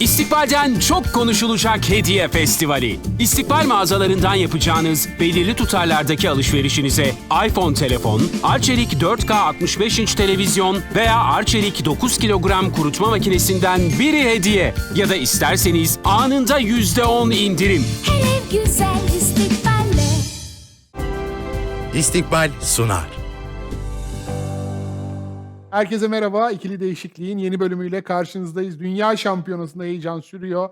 İstikbal'den çok konuşulacak hediye festivali. İstikbal mağazalarından yapacağınız belirli tutarlardaki alışverişinize iPhone telefon, Arçelik 4K 65 inç televizyon veya Arçelik 9 kilogram kurutma makinesinden biri hediye. Ya da isterseniz anında %10 indirim. Hele güzel istikballe. İstikbal sunar. Herkese merhaba. İkili Değişikliğin yeni bölümüyle karşınızdayız. Dünya Şampiyonası'nda heyecan sürüyor.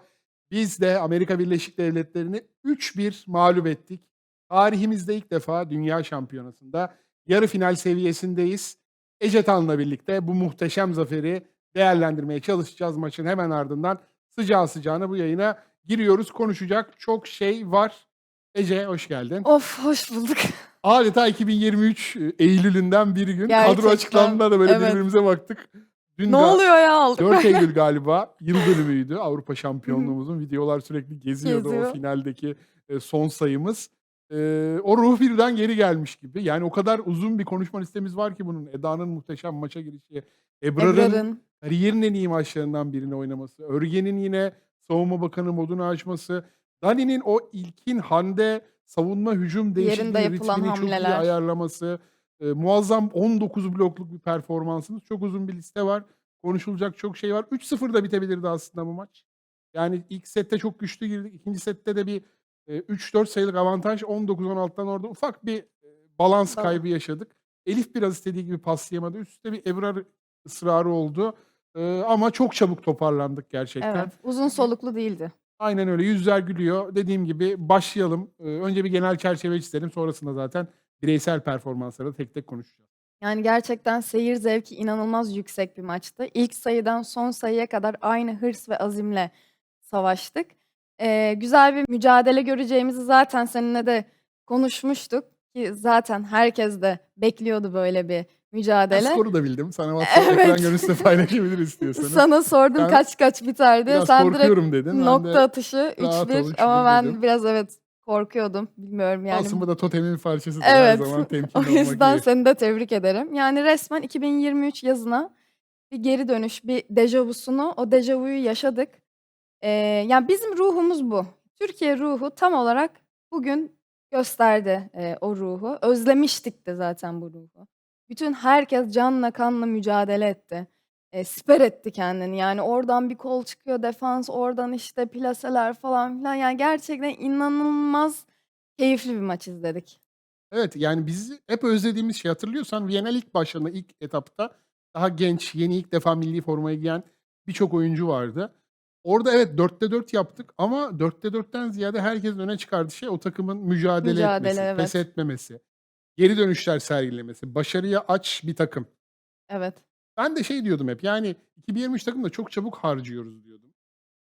Biz de Amerika Birleşik Devletleri'ni 3-1 mağlup ettik. Tarihimizde ilk defa Dünya Şampiyonası'nda yarı final seviyesindeyiz. Ece Tan'la birlikte bu muhteşem zaferi değerlendirmeye çalışacağız maçın hemen ardından. Sıcağı sıcağına bu yayına giriyoruz. Konuşacak çok şey var. Ece hoş geldin. Of hoş bulduk. Adeta 2023 Eylül'ünden bir gün. Kadro Gerçekten, açıklandığında da böyle evet. birbirimize baktık. Dün ne ga- oluyor ya aldık. 4 Eylül galiba yıl dönümüydü Avrupa şampiyonluğumuzun. Videolar sürekli geziyordu o Geziyor. finaldeki e, son sayımız. E, o ruh birden geri gelmiş gibi. Yani o kadar uzun bir konuşma listemiz var ki bunun. Eda'nın muhteşem maça girişi. Ebrar'ın Ebrar'ın. kariyerin en iyi maçlarından birini oynaması. Örgen'in yine savunma bakanı modunu açması. Dani'nin o ilkin Hande savunma hücum değişikliği yapılan ritmini çok iyi hamleler. ayarlaması. e, muazzam 19 blokluk bir performansınız. Çok uzun bir liste var. Konuşulacak çok şey var. 3-0 da bitebilirdi aslında bu maç. Yani ilk sette çok güçlü girdik. İkinci sette de bir e, 3-4 sayılık avantaj 19-16'dan orada ufak bir e, balans Tamam. kaybı yaşadık. Elif biraz istediği gibi paslayamadı. Üstte bir Ebrar ısrarı oldu. E, ama çok çabuk toparlandık gerçekten. Evet. Uzun soluklu değildi. Aynen öyle. Yüzler gülüyor. Dediğim gibi başlayalım. Ee, önce bir genel çerçeve çizelim. Sonrasında zaten bireysel performansları tek tek konuşacağız. Yani gerçekten seyir zevki inanılmaz yüksek bir maçtı. İlk sayıdan son sayıya kadar aynı hırs ve azimle savaştık. Ee, güzel bir mücadele göreceğimizi zaten seninle de konuşmuştuk. Ki zaten herkes de bekliyordu böyle bir Ben mücadele. skoru da bildim. Sana WhatsApp Evet. ekran görüntüsü paylaşabiliriz istiyorsanız. Sana sordum Ben kaç kaç biter diye. Biraz Sen direkt korkuyorum dedin. Ben de nokta atışı rahat ol, 3-1 ama 3-1 ben dedim. biraz evet korkuyordum. Bilmiyorum yani. Aslında bu da totemin parçası. Her Evet. zaman temkinli O olmak yüzden iyi. seni de tebrik ederim. Yani resmen 2023 yazına bir geri dönüş, bir dejavusunu, o dejavuyu yaşadık. Ee, yani bizim ruhumuz bu. Türkiye ruhu tam olarak bugün gösterdi e, o ruhu. Özlemiştik de zaten bu ruhu. Bütün herkes canla kanla mücadele etti. E, siper etti kendini. Yani oradan bir kol çıkıyor defans, oradan işte plaseler falan filan. Yani gerçekten inanılmaz keyifli bir maç izledik. Evet yani biz hep özlediğimiz şey hatırlıyorsan Viyana ilk başlarında ilk etapta daha genç, yeni ilk defa milli formayı giyen birçok oyuncu vardı. Orada evet 4'te 4 yaptık ama 4'te 4'ten ziyade herkesin öne çıkardığı şey o takımın mücadele, Mücadele, etmesi, pes evet. etmemesi, geri dönüşler sergilemesi, başarıya aç bir takım. Evet. Ben de şey diyordum hep yani 2023 takımda çok çabuk harcıyoruz diyordum.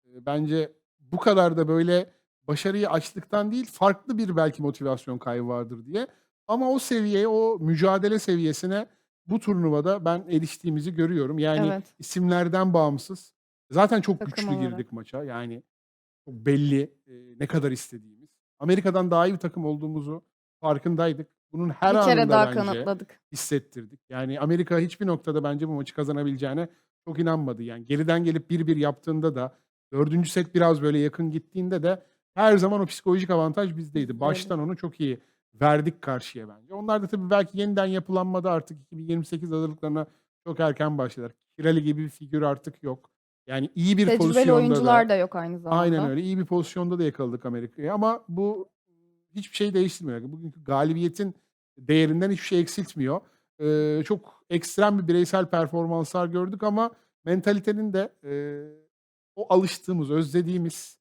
Eee, Bence bu kadar da böyle başarıyı açlıktan değil farklı bir belki motivasyon kaybı vardır diye. Ama o seviyeye, o mücadele seviyesine bu turnuvada ben eriştiğimizi görüyorum. Yani Evet. isimlerden bağımsız. Zaten çok Takım güçlü olarak. girdik maça. Yani çok belli eee, ne kadar istediğimiz. Amerika'dan daha iyi bir takım olduğumuzu farkındaydık. Bunun her bir kere anında daha bence kanıtladık. hissettirdik. Yani Amerika hiçbir noktada bence bu maçı kazanabileceğine çok inanmadı. Yani geriden gelip 1-1 yaptığında da dördüncü set biraz böyle yakın gittiğinde de her zaman o psikolojik avantaj bizdeydi. Baştan onu çok iyi verdik karşıya bence. Onlar da tabii belki yeniden yapılanmada artık 2028 hazırlıklarına çok erken başladılar. Kirali gibi bir figür artık yok. Yani iyi bir Tecrübeli pozisyonda oyuncular da da yok aynı zamanda. Aynen öyle. İyi bir pozisyonda da yakaladık Amerika'yı ama bu hiçbir şey değiştirmiyor. Bugünkü galibiyetin değerinden hiçbir şey eksiltmiyor. Eee, çok ekstrem bir bireysel performanslar gördük ama mentalitenin de eee, o alıştığımız, özlediğimiz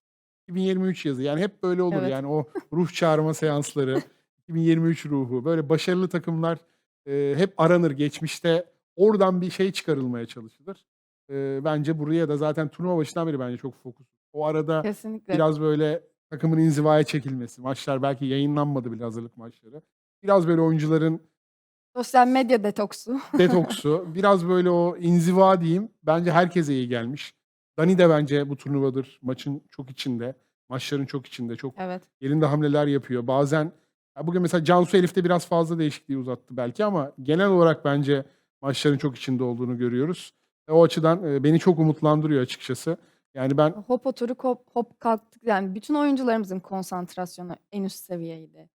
2023 yazı. Yani hep böyle olur Evet. yani o ruh çağırma seansları, 2023 ruhu. Böyle başarılı takımlar eee, hep aranır geçmişte. Oradan bir şey çıkarılmaya çalışılır. Eee, bence buraya da zaten turnuva başından beri bence çok fokus. O arada Kesinlikle. biraz böyle takımın inzivaya çekilmesi. Maçlar belki yayınlanmadı bile hazırlık maçları. Biraz böyle oyuncuların Sosyal medya detoksu. detoksu, biraz böyle o inziva diyeyim. Bence herkese iyi gelmiş. Dani de bence bu turnuvadır. Maçın çok içinde. Maçların çok içinde. Çok Evet. yerinde hamleler yapıyor. Bazen ya bugün mesela Cansu Elif de biraz fazla değişikliği uzattı belki ama genel olarak bence maçların çok içinde olduğunu görüyoruz. E, o açıdan e, beni çok umutlandırıyor açıkçası. Yani ben Hop oturup hop, hop kalktık. Yani bütün oyuncularımızın konsantrasyonu en üst seviyeydi.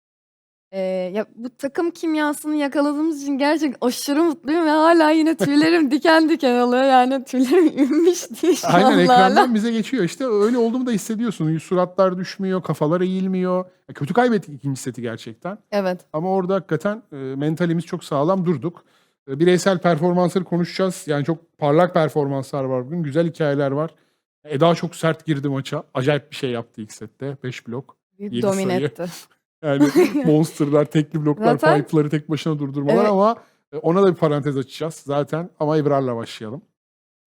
Eee, ya bu takım kimyasını yakaladığımız için gerçekten aşırı mutluyum ve hala yine tüylerim diken diken oluyor. Yani tüylerim ünmüş diye şu aynen anda ekrandan bize geçiyor. İşte öyle olduğumu da hissediyorsun. Suratlar düşmüyor, kafalar eğilmiyor. Ya kötü kaybettik ikinci seti gerçekten. Evet. Ama orada hakikaten e, mentalimiz çok sağlam durduk. E, bireysel performansları konuşacağız. Yani çok parlak performanslar var bugün. Güzel hikayeler var. Eda çok sert girdi maça. Acayip bir şey yaptı ilk sette. 5 blok. Büyük domine sayı. etti. Yani monsterlar, tekli bloklar, Zaten- pipe'ları tek başına durdurmalar Evet. ama e, ona da bir parantez açacağız zaten. Ama Ebrar'la başlayalım.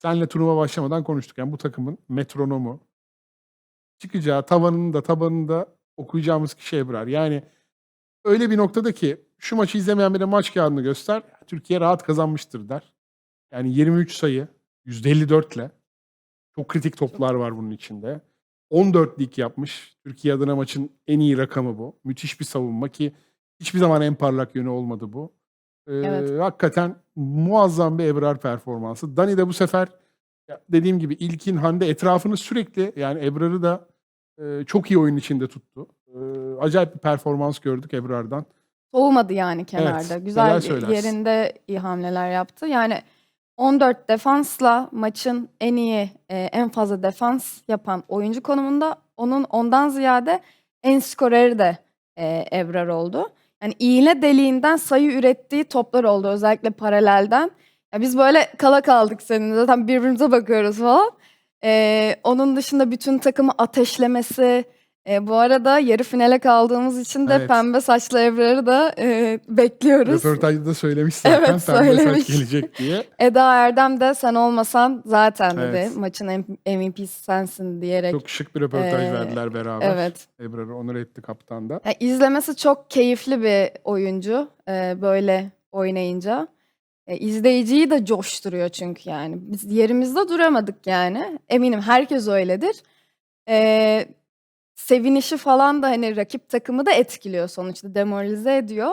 Senle turnuva başlamadan konuştuk. Yani bu takımın metronomu, çıkacağı tavanını da tabanını da okuyacağımız kişi Ebrar. Yani öyle bir noktada ki şu maçı izlemeyen birine maç kağıdını göster. Türkiye rahat kazanmıştır der. Yani 23 sayı, %54 ile. Çok kritik toplar var bunun içinde. 14 lig yapmış. Türkiye adına maçın en iyi rakamı bu. Müthiş bir savunma ki hiçbir zaman en parlak yönü olmadı bu. Ee, Evet. Hakikaten muazzam bir Ebrar performansı. Dani de bu sefer dediğim gibi ilkin Hande etrafını sürekli yani Ebrar'ı da e, çok iyi oyun içinde tuttu. E, acayip bir performans gördük Ebrar'dan. Soğumadı yani kenarda. neler Güzel yerinde iyi hamleler yaptı. Yani 14 defansla maçın en iyi, e, en fazla defans yapan oyuncu konumunda onun ondan ziyade en skoreri de e, oldu. Yani iğne deliğinden sayı ürettiği toplar oldu özellikle paralelden. Ya biz böyle kala kaldık seninle zaten birbirimize bakıyoruz falan. E, onun dışında bütün takımı ateşlemesi. E, bu arada yarı finale kaldığımız için de Evet. pembe saçlı Ebrar'ı da e, bekliyoruz. Röportajda da söylemiş zaten Evet, pembe saç söylemiş. gelecek diye. Eda Erdem de sen olmasan zaten dedi Evet. maçın M- MVP'si sensin diyerek. Çok şık bir röportaj Ee, verdiler beraber. evet. Ebrar'ı onur etti kaptan da. Ya, izlemesi çok keyifli bir oyuncu e, böyle oynayınca. E, izleyiciyi de coşturuyor çünkü yani. Biz yerimizde duramadık yani. Eminim herkes öyledir. E, sevinişi falan da hani rakip takımı da etkiliyor sonuçta demoralize ediyor.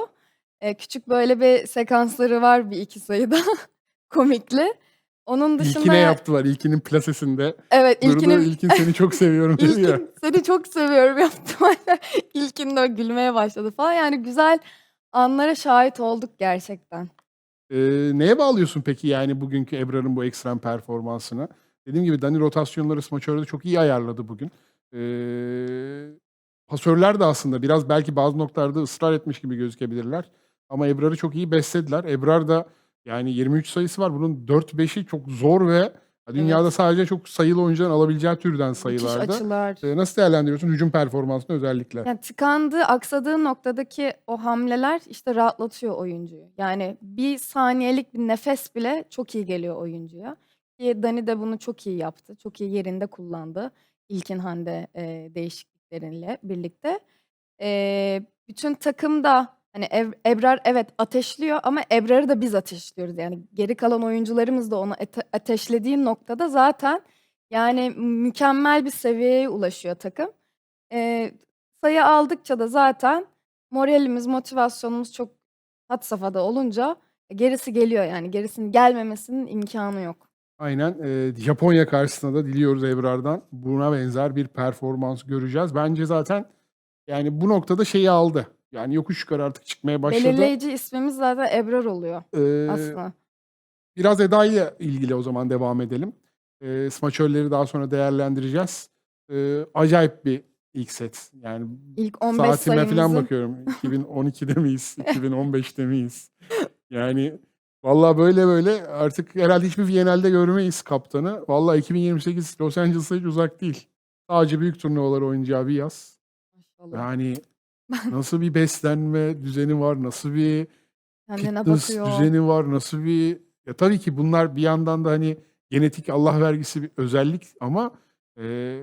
E, küçük böyle bir sekansları var bir iki sayıda komikli. Onun dışında İlkine yaptılar. İlkinin plasesinde. evet Durdu. ilkinin İlkin seni çok seviyorum dedi ya. İlkin seni çok seviyorum yaptım. İlkin de gülmeye başladı falan. Yani güzel anlara şahit olduk gerçekten. Ee, neye bağlıyorsun peki yani bugünkü Ebrar'ın bu ekstrem performansına? Dediğim gibi Dani rotasyonları smaçörde çok iyi ayarladı bugün. Ee, pasörler de aslında biraz belki bazı noktalarda ısrar etmiş gibi gözükebilirler. Ama Ebrar'ı çok iyi beslediler. Ebrar da yani 23 sayısı var. Bunun 4-5'i çok zor ve dünyada Evet. sadece çok sayılı oyuncuların alabileceği türden Müthiş sayılarda. açılar. Ee, nasıl değerlendiriyorsun hücum performansını özellikle? Yani tıkandığı, aksadığı noktadaki o hamleler işte rahatlatıyor oyuncuyu. Yani bir saniyelik bir nefes bile çok iyi geliyor oyuncuya. Ki Dani de bunu çok iyi yaptı. Çok iyi yerinde kullandı. İlkin Hande e, değişiklikleriyle birlikte. E, bütün takım da hani Ev- Ebrar evet ateşliyor ama Ebrar'ı da biz ateşliyoruz. Yani geri kalan oyuncularımız da onu ate- ateşlediği noktada zaten yani mükemmel bir seviyeye ulaşıyor takım. E, sayı aldıkça da zaten moralimiz, motivasyonumuz çok had safhada olunca gerisi geliyor yani. Gerisinin gelmemesinin imkanı yok. Aynen. Eee, Japonya karşısında da diliyoruz Ebrar'dan buna benzer bir performans göreceğiz. Bence zaten yani bu noktada şeyi aldı. Yani yokuş yukarı artık çıkmaya başladı. Belirleyici ismimiz zaten Ebrar oluyor Eee, aslında. biraz Eda ile ilgili o zaman devam edelim. Eee smaçörleri daha sonra değerlendireceğiz. Eee, acayip bir ilk set. Yani İlk 15 saatime falan sayımızı bakıyorum. 2012'de miyiz? 2015'te miyiz? Yani Vallahi böyle böyle artık herhalde hiçbir Viyanel'de görmeyiz kaptanı. Vallahi 2028 Los Angeles'a hiç uzak değil. Sadece büyük turnuvalar oynayacağı bir yaz. Maşallah. Yani nasıl bir beslenme düzeni var, nasıl bir Kendine fitness bakıyor. düzeni var, nasıl bir... Ya tabii ki bunlar bir yandan da hani genetik Allah vergisi bir özellik ama e,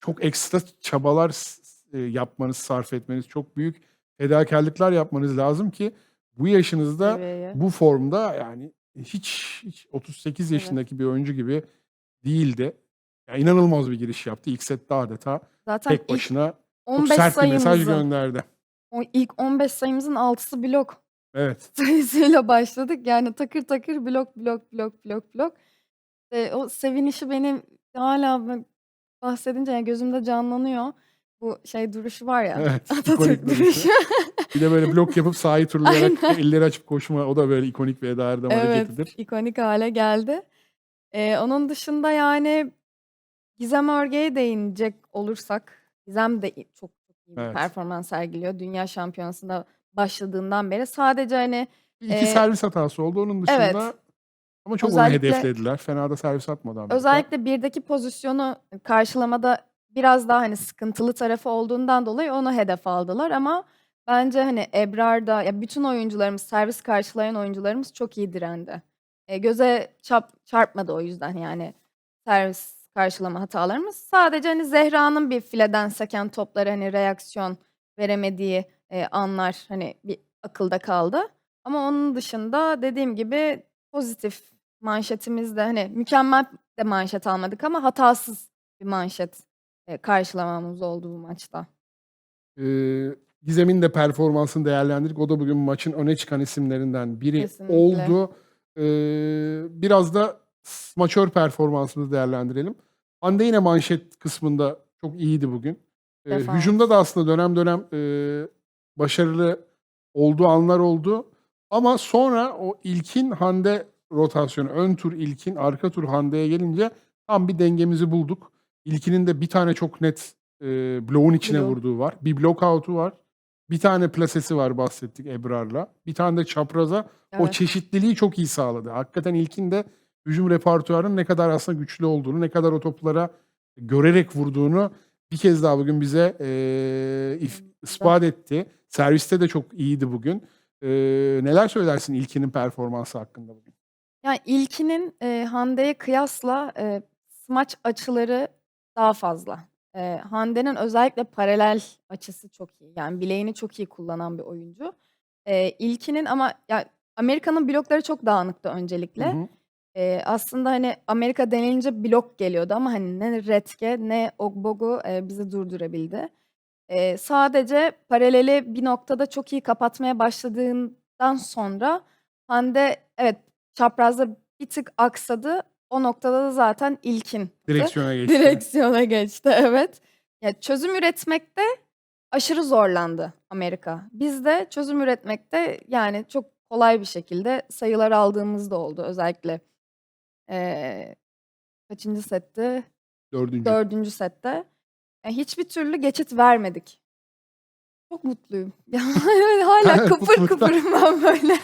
çok ekstra çabalar e, yapmanız, sarf etmeniz, çok büyük fedakarlıklar yapmanız lazım ki bu yaşınızda seviyeye. bu formda yani hiç, hiç 38 Evet. yaşındaki bir oyuncu gibi değildi. Ya inanılmaz bir giriş yaptı. İlk sette adeta Zaten tek ilk başına çok 15 sert bir mesaj sayımızın gönderdi. o ilk 15 sayımızın 6'sı blok Evet. sayısıyla başladık. Yani takır takır blok blok blok blok blok. E, o sevinişi benim hala ben bahsedince yani gözümde canlanıyor. Bu şey duruşu var ya. Evet, Atatürk ikonik duruşu. duruşu. Bir de böyle blok yapıp sahayı turlayarak Aynen. elleri açıp koşma o da böyle ikonik bir Eda Erdem Evet, hareketidir. ikonik hale geldi. Eee, onun dışında yani Gizem Örge'ye değinecek olursak, Gizem de i çok çok iyi bir Evet. performans sergiliyor. Dünya şampiyonasında başladığından beri. Sadece hani Bir iki eee servis hatası oldu. Onun dışında Evet. ama çok onu Özellikle hedeflediler. Fena da servis atmadı Amerika. özellikle birdeki pozisyonu karşılamada biraz daha hani sıkıntılı tarafı olduğundan dolayı onu hedef aldılar ama bence hani Ebrar da ya bütün oyuncularımız, servis karşılayan oyuncularımız çok iyi direndi. Eee, göze çap çarpmadı o yüzden yani servis karşılama hatalarımız. Sadece hani Zehra'nın bir fileden seken toplara hani reaksiyon veremediği, eee, anlar hani bir akılda kaldı. Ama onun dışında dediğim gibi pozitif manşetimizde hani mükemmel de manşet almadık ama hatasız bir manşet, eee, karşılamamız oldu bu maçta. Eee, Gizem'in de performansını değerlendirdik. O da bugün maçın öne çıkan isimlerinden biri Kesinlikle. oldu. Eee, biraz da smaçör performansımızı değerlendirelim. Hande yine manşet kısmında çok iyiydi bugün. Defans. hücumda da aslında dönem dönem eee, başarılı olduğu anlar oldu. Ama sonra o ilkin Hande rotasyonu, ön tur ilkin, arka tur Hande'ye gelince tam bir dengemizi bulduk. İlkinin de bir tane çok net eee bloğun içine Blok. vurduğu var. Bir block out'u var. Bir tane plasesi var bahsettik Ebrar'la. Bir tane de çapraza. O Evet. çeşitliliği çok iyi sağladı. Hakikaten ilkin de hücum repertuarının ne kadar aslında güçlü olduğunu, ne kadar o toplara görerek vurduğunu bir kez daha bugün bize eee if- ispat etti. Serviste de çok iyiydi bugün. Eee, neler söylersin ilkinin performansı hakkında bugün? Ya ilkinin eee, Hande'ye kıyasla eee, smaç açıları daha fazla. Eee, Hande'nin özellikle paralel açısı çok iyi. Yani bileğini çok iyi kullanan bir oyuncu. Eee, ilkinin ama ya Amerika'nın blokları çok dağınıktı Hı öncelikle. hı. Eee, aslında hani Amerika denilince blok geliyordu ama hani ne Retke ne Ogbogu eee, bizi durdurabildi. Eee, sadece paraleli bir noktada çok iyi kapatmaya başladığından sonra Hande evet çaprazda bir tık aksadı. O noktada da zaten ilkin Direksiyona geçti. Direksiyona geçti evet. Ya çözüm üretmekte aşırı zorlandı Amerika. Biz de çözüm üretmekte yani çok kolay bir şekilde sayılar aldığımız da oldu. Özellikle eee kaçıncı setti? Dördüncü. Dördüncü sette. Ya hiçbir türlü geçit vermedik. Çok mutluyum. Hala kıpır kıpırım ben böyle.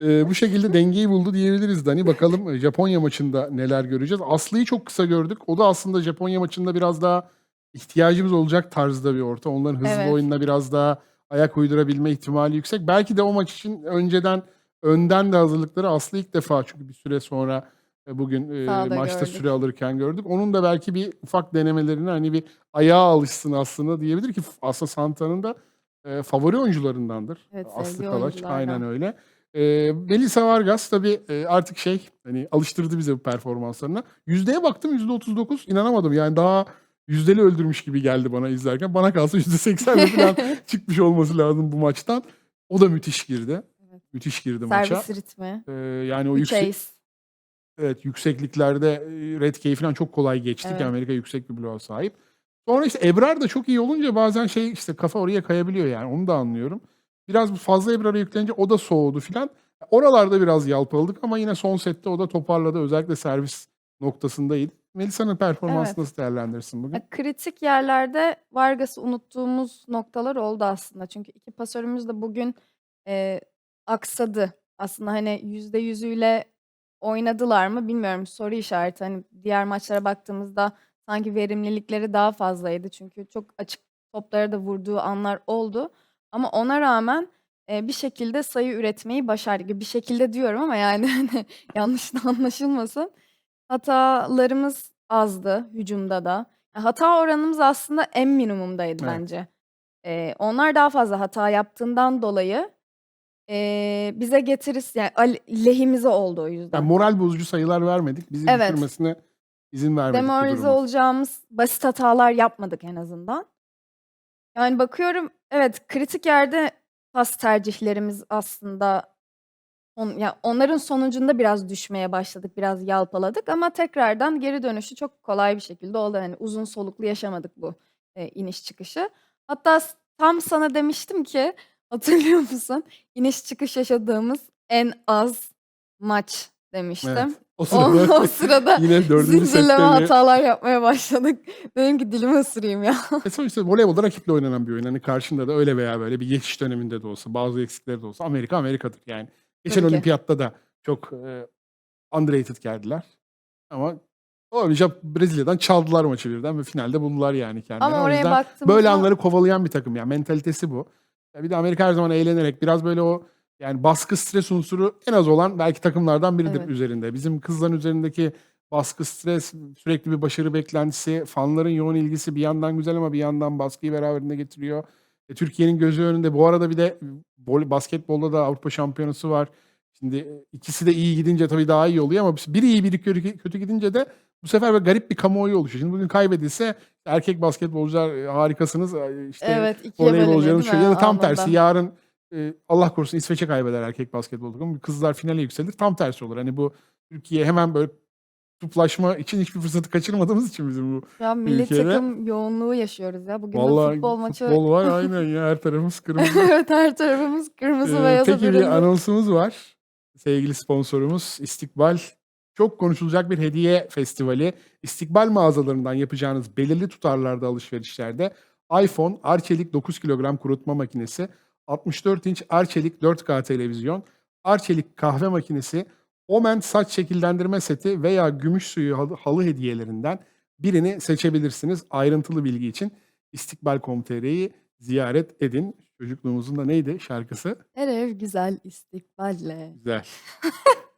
Eee, bu şekilde dengeyi buldu diyebiliriz Dani. Bakalım e, Japonya maçında neler göreceğiz. Aslı'yı çok kısa gördük. O da aslında Japonya maçında biraz daha ihtiyacımız olacak tarzda bir orta. Onların hızlı Evet. oyununa biraz daha ayak uydurabilme ihtimali yüksek. Belki de o maç için önceden önden de hazırlıkları Aslı ilk defa çünkü bir süre sonra e, bugün e, Sahada maçta gördük. süre alırken gördük. Onun da belki bir ufak denemelerini hani bir ayağa alışsın aslında diyebilir ki aslında Santa'nın da e, favori oyuncularındandır. Evet, Aslı sevdiği Kalaç oyunculardan. aynen öyle. Eee Melisa Vargas tabii e, artık şey hani alıştırdı bize bu performanslarına. Yüzdeye baktım %39 inanamadım. Yani daha yüzdeli öldürmüş gibi geldi bana izlerken. Bana kalsa %80 falan çıkmış olması lazım bu maçtan. O da müthiş girdi. Evet. Müthiş girdi maça. Servis ritmi. Eee, yani o 3 yüksek, evet, yüksekliklerde e, Red Key falan çok kolay geçtik. Evet. Amerika yüksek bir bloğa sahip. Sonra işte Ebrar da çok iyi olunca bazen şey işte kafa oraya kayabiliyor yani onu da anlıyorum. Biraz bu fazla Ebrar'a yüklenince o da soğudu filan. Oralarda biraz yalpaladık ama yine son sette o da toparladı. Özellikle servis noktasındaydı. Melisa'nın performansını Evet. nasıl değerlendirirsin bugün? Ya, kritik yerlerde Vargas'ı unuttuğumuz noktalar oldu aslında. Çünkü iki pasörümüz de bugün eee, aksadı. Aslında hani yüzde yüzüyle oynadılar mı bilmiyorum. Soru işareti. Hani diğer maçlara baktığımızda sanki verimlilikleri daha fazlaydı. Çünkü çok açık toplara da vurduğu anlar oldu. Ama ona rağmen eee, bir şekilde sayı üretmeyi başardık. Bir şekilde diyorum ama yani hani yanlış da anlaşılmasın. Hatalarımız azdı hücumda da. Ya, hata oranımız aslında en minimumdaydı Evet. bence. Eee, onlar daha fazla hata yaptığından dolayı eee, bize getirisi yani al lehimize oldu o yüzden. Yani moral bozucu sayılar vermedik. Bizi Evet. düşürmesine izin vermedik bu Demoralize durumun. olacağımız basit hatalar yapmadık en azından. Yani bakıyorum evet kritik yerde pas tercihlerimiz aslında On, ya onların sonucunda biraz düşmeye başladık, biraz yalpaladık ama tekrardan geri dönüşü çok kolay bir şekilde oldu. Yani uzun soluklu yaşamadık bu e, iniş çıkışı. Hatta tam sana demiştim ki hatırlıyor musun? İniş çıkış yaşadığımız en az maç demiştim. O O, sırada, o sırada yine dördüncü zincirleme sette mi? hatalar yapmaya başladık. Dedim ki dilimi ısırayım ya. E sonuçta voleybolda rakiple oynanan bir oyun. Hani karşında da öyle veya böyle bir geçiş döneminde de olsa, bazı eksikleri de olsa Amerika Amerika'dır yani. Geçen Tabii ki. olimpiyatta da çok e, underrated geldiler. Ama olunca Brezilya'dan çaldılar maçı birden ve finalde buldular yani kendilerini. Ama O oraya yüzden baktığımızda böyle anları kovalayan bir takım yani mentalitesi bu. Ya bir de Amerika her zaman eğlenerek biraz böyle o yani baskı stres unsuru en az olan belki takımlardan biridir Evet. üzerinde. Bizim kızların üzerindeki baskı, stres, sürekli bir başarı beklentisi, fanların yoğun ilgisi bir yandan güzel ama bir yandan baskıyı beraberinde getiriyor. E, Türkiye'nin gözü önünde. Bu arada bir de vol- basketbolda da Avrupa Şampiyonası var. Şimdi e, ikisi de iyi gidince tabii daha iyi oluyor ama biri iyi biri kötü, kötü gidince de bu sefer böyle garip bir kamuoyu oluşuyor. Şimdi bugün kaybedilse erkek basketbolcular e, harikasınız. e, işte evet ikiye bölünüyor voleybolcularımız değil şöyle mi ya da tam tersi yarın e, Allah korusun İsveç'e kaybeder erkek basketbol takımı. Kızlar finale yükselir. Tam tersi olur. Hani bu Türkiye hemen böyle kutuplaşma için hiçbir fırsatı kaçırmadığımız için bizim bu. An milli ülkede- takım yoğunluğu yaşıyoruz ya. Bugün de Vallahi futbol maçı. futbol var aynen ya her tarafımız kırmızı. evet her tarafımız kırmızı Ee, beyaza peki bir anonsumuz var. Sevgili sponsorumuz İstikbal. Çok konuşulacak bir hediye festivali. İstikbal mağazalarından yapacağınız belirli tutarlarda alışverişlerde iPhone, Arçelik 9 kilogram kurutma makinesi, 64 inç Arçelik 4K televizyon, Arçelik kahve makinesi, Omen saç şekillendirme seti veya gümüş suyu halı, halı hediyelerinden birini seçebilirsiniz. Ayrıntılı bilgi için istikbal.com.tr'yi ziyaret edin. Çocukluğumuzun da neydi şarkısı? Her ev güzel istikballe. Güzel.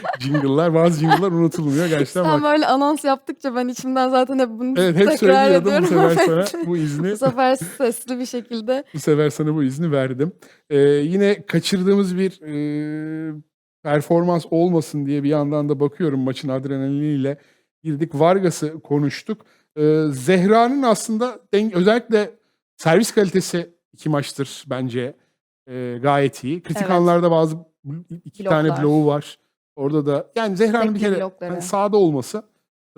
jingle'lar bazı jingle'lar unutulmuyor gerçekten Sen bak. böyle anons yaptıkça ben içimden zaten hep bunu Evet hep tekrar söylüyordum bu ediyorum. sefer Evet. sana bu izni Bu sefer sesli bir şekilde. bu sefer sana bu izni verdim. Ee, yine kaçırdığımız bir e, performans olmasın diye bir yandan da bakıyorum maçın adrenaliniyle girdik. Vargas'ı konuştuk. Ee, Zehra'nın aslında özellikle servis kalitesi iki maçtır bence e, gayet iyi. Kritik Evet. anlarda bazı iki tane Bloklar. bloğu var. Orada da yani Zehra'nın bir kere blokları. hani sahada olması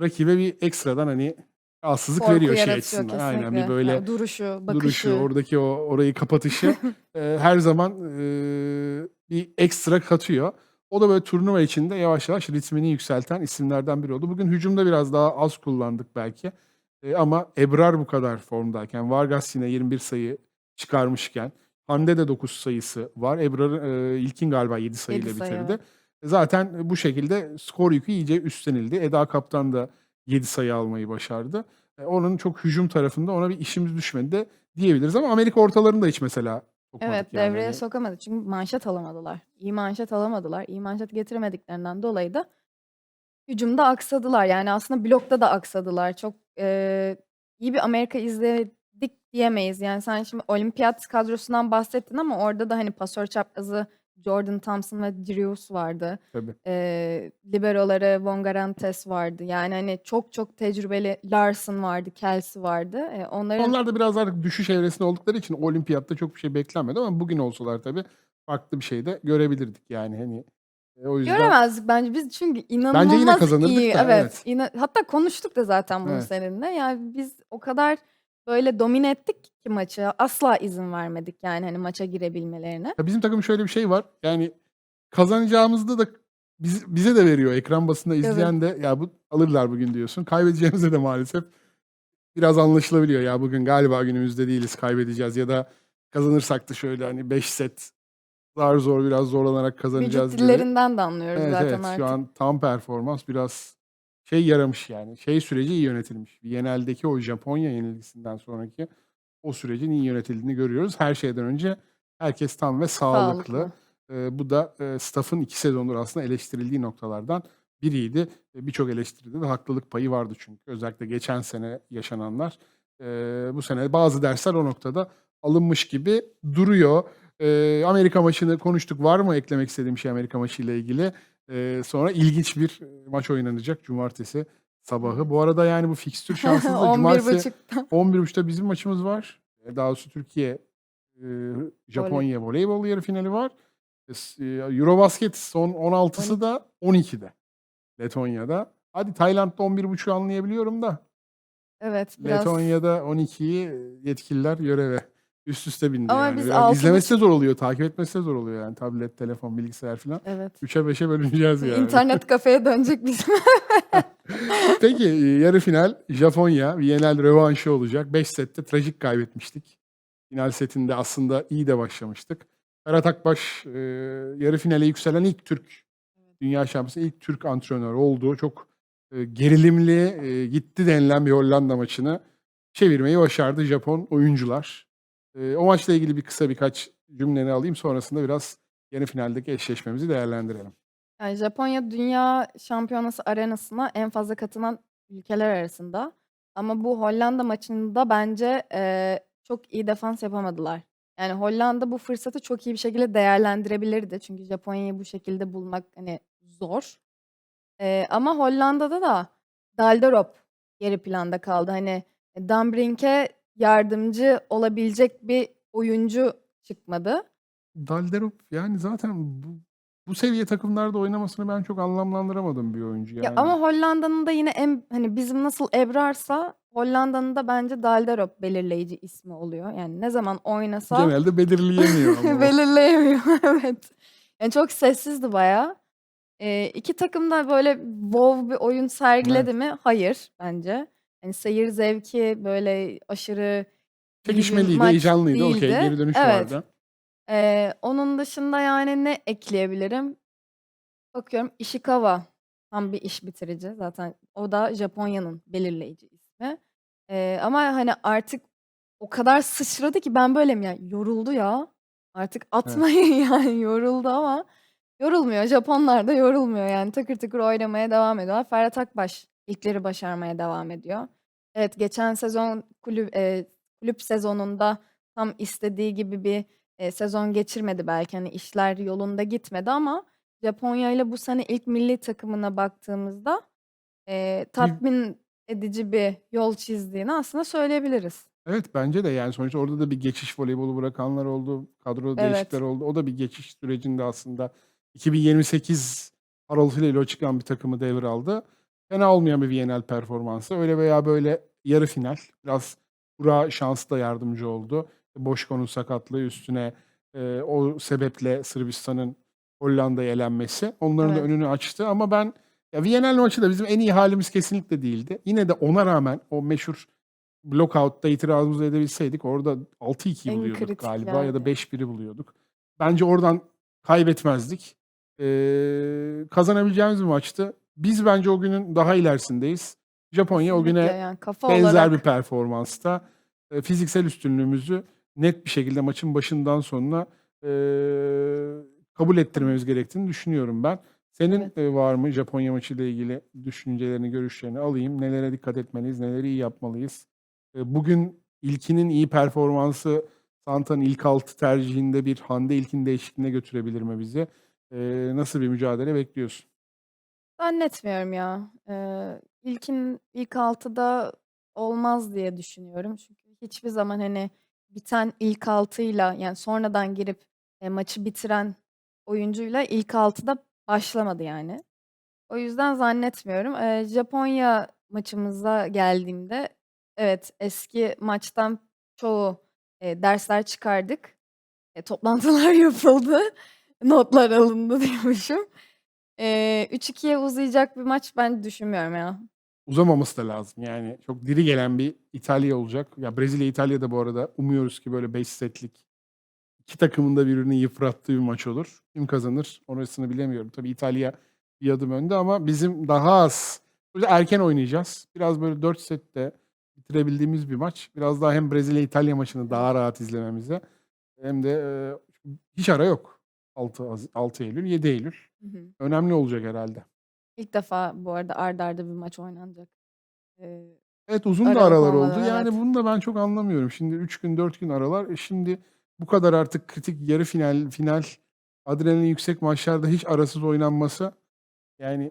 rakibe bir ekstradan hani rahatsızlık Korku veriyor şey yaratıyor açısından. Aynen bir kesinlikle. böyle Yani duruşu, bakışı. duruşu, oradaki o orayı kapatışı e, her zaman e, bir ekstra katıyor. O da böyle turnuva içinde yavaş yavaş ritmini yükselten isimlerden biri oldu. Bugün hücumda biraz daha az kullandık belki. E, ama Ebrar bu kadar formdayken, Vargas yine 21 sayı çıkarmışken, Hande de 9 sayısı var. Ebrar e, ilkin galiba 7 sayıyla Yedi sayı, bitirdi. evet. Zaten bu şekilde skor yükü iyice üstlenildi. Eda Kaptan da 7 sayı almayı başardı. E, onun çok hücum tarafında ona bir işimiz düşmedi de diyebiliriz ama Amerika ortalarını da hiç mesela sokmadık Evet yani. devreye Hani sokamadı. Çünkü manşet alamadılar. İyi manşet alamadılar. İyi manşet getiremediklerinden dolayı da hücumda aksadılar. Yani aslında blokta da aksadılar. Çok eee, iyi bir Amerika izledik diyemeyiz. Yani sen şimdi olimpiyat kadrosundan bahsettin ama orada da hani pasör çaprazı Jordan Thompson ve Drews vardı. tabii. Eee liberoları Von Garantes vardı. Yani hani çok çok tecrübeli Larson vardı, Kelsey vardı. E, onların Onlar da biraz artık düşüş evresinde oldukları için olimpiyatta çok bir şey beklenmedi ama bugün olsalar tabii farklı bir şey de görebilirdik yani hani e, o yüzden Göremezdik bence biz çünkü inanılmaz kazanırdık iyi. da, evet. evet. ina- hatta konuştuk da zaten bunu Evet. seninle. Yani biz o kadar böyle domine ettik ki maçı. Asla izin vermedik yani hani maça girebilmelerine. Ya bizim takım şöyle bir şey var. Yani kazanacağımızda da biz, bize de veriyor. Ekran basında izleyen de ya bu alırlar bugün diyorsun. Kaybedeceğimizde de maalesef biraz anlaşılabiliyor. Ya bugün galiba günümüzde değiliz kaybedeceğiz ya da kazanırsak da şöyle hani 5 set zar zor biraz zorlanarak kazanacağız gibi. dillerinden de anlıyoruz Evet zaten evet artık. şu an tam performans biraz şey yaramış yani. Şey süreci iyi yönetilmiş. Yeneldeki o Japonya yenilgisinden sonraki o sürecin iyi yönetildiğini görüyoruz. Her şeyden önce herkes tam ve sağlıklı. Sağlıklı. Ee, bu da e, staff'ın iki sezondur aslında eleştirildiği noktalardan biriydi. E, Birçok eleştiride de haklılık payı vardı çünkü. Özellikle geçen sene yaşananlar. e, bu sene bazı dersler o noktada alınmış gibi duruyor. E, Amerika maçını konuştuk. Var mı eklemek istediğim şey Amerika maçıyla ilgili? E, sonra ilginç bir maç oynanacak cumartesi sabahı. Bu arada yani bu fikstür şanssız da cumartesi 11.30'da. 11.30'da bizim maçımız var. E, Daha doğrusu Türkiye e, Japonya voleybol yarı finali var. E, Eurobasket son 16'sı da 12'de. Letonya'da. Hadi Tayland'da 11.5'u anlayabiliyorum da. Evet biraz. Letonya'da 12'yi yetkililer göreve üst üste bindi Ama yani. biz Biraz altı izlemesi de zor oluyor, takip etmesi de zor oluyor yani tablet, telefon, bilgisayar falan. Evet. 3'e 5'e bölüneceğiz yani. İnternet kafeye dönecek bizim. Peki e, yarı final Japonya Viyenel rövanşı olacak. 5 sette trajik kaybetmiştik. Final setinde aslında iyi de başlamıştık. Ferhat Akbaş e, yarı finale yükselen ilk Türk dünya şampiyonu ilk Türk antrenör oldu. Çok e, gerilimli e, gitti denilen bir Hollanda maçını çevirmeyi başardı Japon oyuncular. E, o maçla ilgili bir kısa birkaç cümleni alayım sonrasında biraz yarı finaldeki eşleşmemizi değerlendirelim. Yani Japonya Dünya Şampiyonası arenasına en fazla katılan ülkeler arasında. Ama bu Hollanda maçında bence eee, çok iyi defans yapamadılar. Yani Hollanda bu fırsatı çok iyi bir şekilde değerlendirebilirdi. Çünkü Japonya'yı bu şekilde bulmak hani zor. Eee, ama Hollanda'da da Dalderop geri planda kaldı. Hani Dambrink'e yardımcı olabilecek bir oyuncu çıkmadı. Dalderop yani zaten bu, bu seviye takımlarda oynamasını ben çok anlamlandıramadım bir oyuncu yani. Ya ama Hollanda'nın da yine en hani bizim nasıl Ebrar'sa Hollanda'nın da bence Dalderop belirleyici ismi oluyor. Yani ne zaman oynasa genelde belirleyemiyor ama. o. belirleyemiyor. evet. Yani çok sessizdi bayağı. Ee, iki takım da böyle wow bir oyun sergiledi mi? Hayır bence. Yani seyir zevki böyle aşırı iyi bir Çekişmeliydi, maç heyecanlıydı. Okey, değildi. geri dönüş Evet. vardı. Ee, onun dışında yani ne ekleyebilirim? Bakıyorum Ishikawa tam bir iş bitirici. Zaten o da Japonya'nın belirleyici ismi. Ee, ama hani artık o kadar sıçradı ki ben böyleyim ya yoruldu ya. Artık atmayın yani yoruldu ama yorulmuyor. Japonlar da yorulmuyor yani takır takır oynamaya devam ediyorlar. Ferhat Akbaş ilkleri başarmaya devam ediyor. Evet geçen sezon kulüp, e, kulüp sezonunda tam istediği gibi bir e, sezon geçirmedi belki hani işler yolunda gitmedi ama Japonya ile bu sene ilk milli takımına baktığımızda e, tatmin edici bir yol çizdiğini aslında söyleyebiliriz. Evet bence de yani sonuçta orada da bir geçiş voleybolu bırakanlar oldu. Kadro Evet. değişiklikler oldu. O da bir geçiş sürecinde aslında 2028 Aralık ile o çıkan bir takımı devraldı. Fena olmayan bir Viyenel performansı. Öyle veya böyle yarı final. Biraz kura şansı da yardımcı oldu. Boşko'nun sakatlığı üstüne e, o sebeple Sırbistan'ın Hollanda'ya elenmesi onların da Evet. önünü açtı. Ama ben ya Viyenel maçı da bizim en iyi halimiz kesinlikle değildi. Yine de ona rağmen o meşhur Blockout'ta itirazımızı edebilseydik orada 6-2'yi En buluyorduk galiba ya da yerde. 5-1'i buluyorduk. Bence oradan kaybetmezdik. Ee, kazanabileceğimiz bir maçtı. Biz bence o günün daha ilerisindeyiz. Japonya o güne yani kafa benzer olarak bir performansta e, fiziksel üstünlüğümüzü net bir şekilde maçın başından sonuna e, kabul ettirmemiz gerektiğini düşünüyorum ben. Senin Evet. e, var mı Japonya maçıyla ilgili düşüncelerini, görüşlerini alayım. Nelere dikkat etmeliyiz, neleri iyi yapmalıyız? E, Bugün İlkin'in iyi performansı Santa'nın ilk altı tercihinde bir Hande İlkin değişikliğine götürebilir mi bizi? E, Nasıl bir mücadele bekliyorsun? Zannetmiyorum ya. Ee, ilkin ilk altıda olmaz diye düşünüyorum. Çünkü hiçbir zaman hani biten ilk altıyla yani sonradan girip e, maçı bitiren oyuncuyla ilk altıda başlamadı yani. O yüzden zannetmiyorum. Ee, Japonya maçımıza geldiğimde evet eski maçtan çoğu e, dersler çıkardık. E, toplantılar yapıldı. Notlar alındı diyormuşum. Eee 3-2'ye uzayacak bir maç ben düşünmüyorum ya. uzamaması da lazım. Yani çok diri gelen bir İtalya olacak. Ya Brezilya İtalya da bu arada umuyoruz ki böyle 5 setlik iki takımın da birbirini yıprattığı bir maç olur. Kim kazanır orasını bilemiyorum. Tabii İtalya bir adım önde ama bizim daha az böyle erken oynayacağız. Biraz böyle 4 sette bitirebildiğimiz bir maç. Biraz daha hem Brezilya İtalya maçını daha rahat izlememize hem de e, hiç ara yok. 6, Haz- 6 Eylül, 7 Eylül. Hı hı. Önemli olacak herhalde. İlk defa bu arada ard arda bir maç oynanacak. Eee, Evet uzun da Aralık aralar olmadan, oldu. Yani evet. bunu da ben çok anlamıyorum. Şimdi 3 gün 4 gün aralar. E şimdi bu kadar artık kritik yarı final, final adrenalin yüksek maçlarda hiç arasız oynanması yani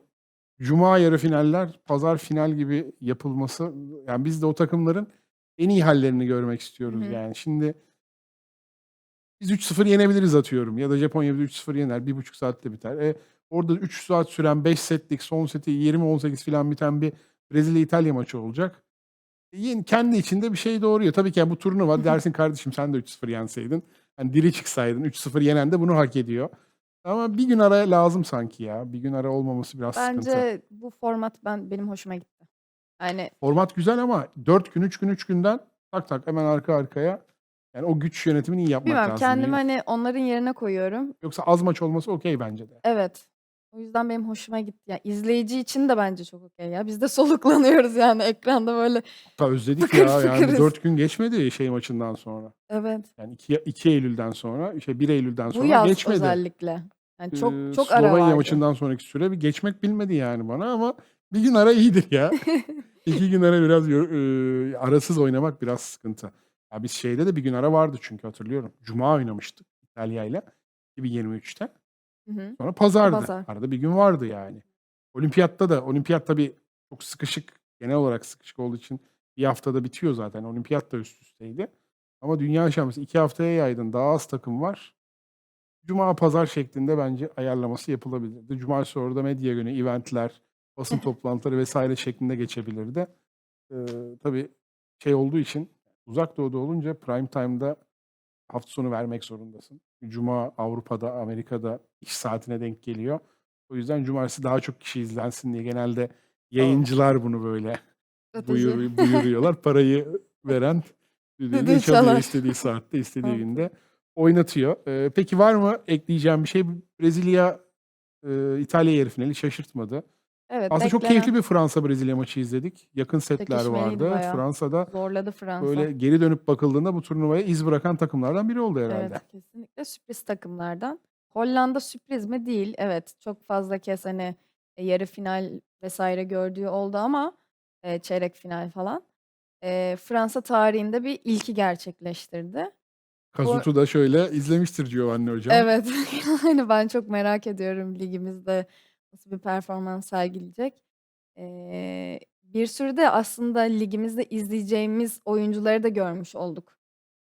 cuma yarı finaller, pazar final gibi yapılması yani biz de o takımların en iyi hallerini görmek istiyoruz Hı hı. yani. Şimdi biz 3-0 yenebiliriz atıyorum ya da Japonya bizi 3-0 yener. 1,5 saatte biter. E, orada 3 saat süren 5 setlik son seti 20-18 falan biten bir Brezilya-İtalya maçı olacak. E, yeni, kendi içinde bir şey doğuruyor. Tabii ki yani bu turnuva dersin kardeşim sen de 3-0 yenseydin. Hani diri çıksaydın 3-0 yenen de bunu hak ediyor. Ama bir gün ara lazım sanki ya. Bir gün ara olmaması biraz sıkıntı. Bence bu format ben benim hoşuma gitti. Yani Format güzel ama 4 gün 3 gün 3 günden tak tak hemen arka arkaya yani o güç yönetimini iyi yapmak bilmiyorum lazım. kendimi hani onların yerine koyuyorum. Yoksa az maç olması okey bence de. Evet. O yüzden benim hoşuma gitti. Ya izleyici için de bence çok okey ya. Biz de soluklanıyoruz yani ekranda böyle. Hatta özledik Fıkır ya yani fıkırız. 4 gün geçmedi şey maçından sonra. Evet. Yani 2, 2 Eylül'den sonra şey 1 Eylül'den Bu sonra yaz geçmedi. özellikle. Yani çok Ee, çok ara Slovenya vardı. maçından sonraki süre bir geçmek bilmedi yani bana ama bir gün ara iyidir ya. İki gün ara biraz e, arasız oynamak biraz sıkıntı. Ya biz şeyde de bir gün ara vardı çünkü hatırlıyorum. Cuma oynamıştık İtalya ile 2023'te. Hı hı. Sonra pazardı. Pazar. Arada bir gün vardı yani. Olimpiyatta da olimpiyat tabii çok sıkışık genel olarak sıkışık olduğu için bir haftada bitiyor zaten. Olimpiyat da üst üsteydi. Ama dünya şampiyonası iki haftaya yaydın. Daha az takım var. Cuma pazar şeklinde bence ayarlaması yapılabilirdi. Cumartesi orada medya günü, eventler, basın toplantıları vesaire şeklinde geçebilirdi. Ee, tabii şey olduğu için uzak doğuda olunca prime time'da hafta sonu vermek zorundasın. Cuma Avrupa'da, Amerika'da iş saatine denk geliyor. O yüzden cumartesi daha çok kişi izlensin diye genelde yayıncılar bunu böyle buyur, buyuruyorlar. Parayı veren çalıyor istediği saatte, istediği günde oynatıyor. Ee, peki var mı ekleyeceğim bir şey? Brezilya e, İtalya yarı finali şaşırtmadı. Evet. Aslında çok beklenen keyifli bir Fransa Brezilya maçı izledik. Yakın setler Çekişmeliydi vardı. bayağı. Fransa'da Zorladı Fransa. böyle geri dönüp bakıldığında bu turnuvaya iz bırakan takımlardan biri oldu herhalde. Evet kesinlikle sürpriz takımlardan. Hollanda sürpriz mi? Değil. Evet çok fazla kez hani e, yarı final vesaire gördüğü oldu ama e, çeyrek final falan. E, Fransa tarihinde bir ilki gerçekleştirdi. Kazutu da şöyle izlemiştir Giovanni hocam. Evet. Yani ben çok merak ediyorum ligimizde nasıl bir performans sergileyecek. Ee, bir sürü de aslında ligimizde izleyeceğimiz oyuncuları da görmüş olduk.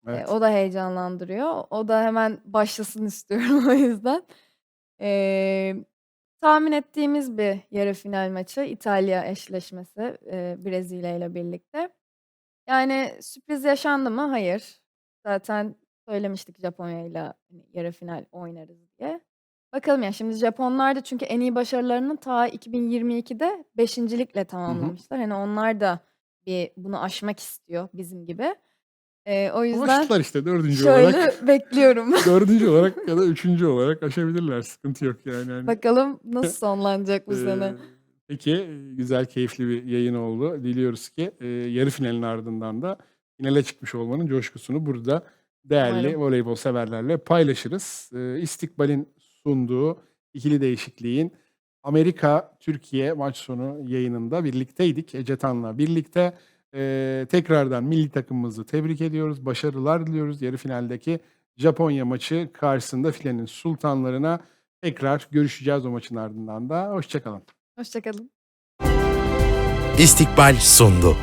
Ee, Evet. o da heyecanlandırıyor. O da hemen başlasın istiyorum o yüzden. Ee, tahmin ettiğimiz bir yarı final maçı İtalya eşleşmesi e, Brezilya ile birlikte. Yani sürpriz yaşandı mı? Hayır. Zaten söylemiştik Japonya ile hani yarı final oynarız diye. Bakalım ya şimdi Japonlar da çünkü en iyi başarılarını ta 2022'de beşincilikle tamamlamışlar. Hani onlar da bir bunu aşmak istiyor bizim gibi. Ee, o yüzden Ulaştılar işte dördüncü şöyle olarak. bekliyorum. Dördüncü olarak ya da üçüncü olarak aşabilirler. Sıkıntı yok yani. Hani, Bakalım nasıl sonlanacak bu sene. Peki güzel keyifli bir yayın oldu. Diliyoruz ki e, yarı finalin ardından da finale çıkmış olmanın coşkusunu burada değerli Umarım. voleybol severlerle paylaşırız. E, İstikbal'in sunduğu ikili değişikliğin Amerika Türkiye maç sonu yayınında birlikteydik Ecetan'la birlikte. E, tekrardan milli takımımızı tebrik ediyoruz. Başarılar diliyoruz. Yarı finaldeki Japonya maçı karşısında filenin sultanlarına tekrar görüşeceğiz o maçın ardından da. Hoşçakalın. Hoşçakalın. İstikbal sundu.